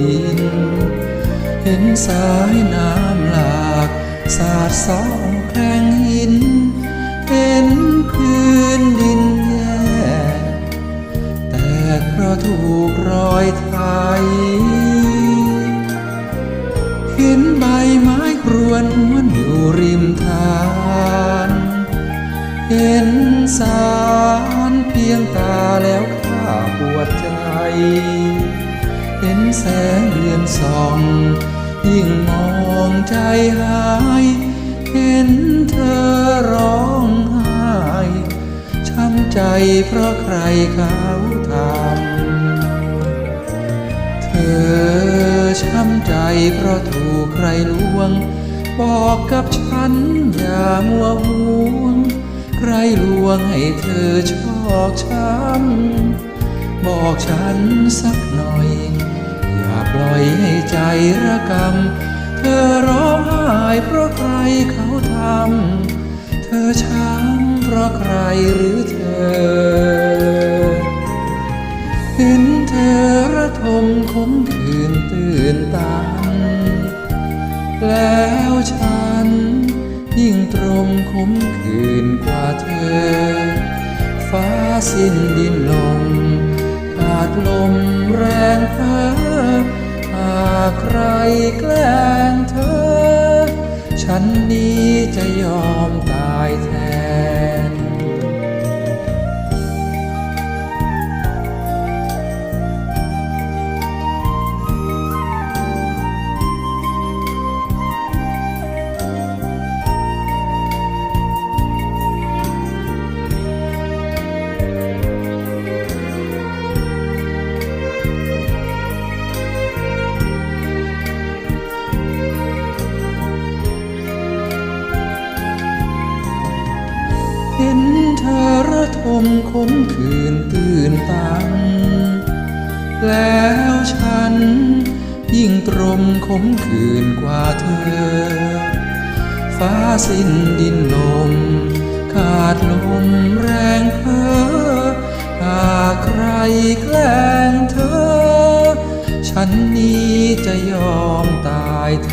ดิน เห็นสายน้ำหลากสาดสองแคลงหิน เห็นพื้นดินแย่แต่เพราะถูกรอยไทยเห็นใบไม้ครวนม้วนอยู่ริมทานเห็นสารเพียงตาแล้วข้าปวดใจ เห็นแสงเดือนส่อง ยิ่งมองใจหาย เห็นเธอร้องไห้ช้ำใจเพราะใครเขาทำเธอช้ำใจเพราะถูกใครลวง บอกกับฉันอย่ามัวห่วง ใครลวงให้เธอชอกช้ำ บอกฉันสักหน่อย อย่าปล่อยให้ใจระกำ เธอร้องไห้เพราะใครเขาทำ เธอช้ำเพราะใครหรือเธอ เห็นเธอระทมขมขื่นตื่นตัน แล้วฉันยิ่งตรมขมขืนกว่าเธอ ฟ้าสิ้นดินลมขาดลมแรงเธอหากใครแกล้งเธอ ฉันนี้จะยอมตายแทน มขมขื่นตื่นตัน แล้วฉัน ยิ่งตรมขมขื่นกว่าเธอ ฟ้าสิ้นดินลม ขาดลมแรงเพ้อหากใครแกล้งเธอ ฉันนี้จะยอมตายแท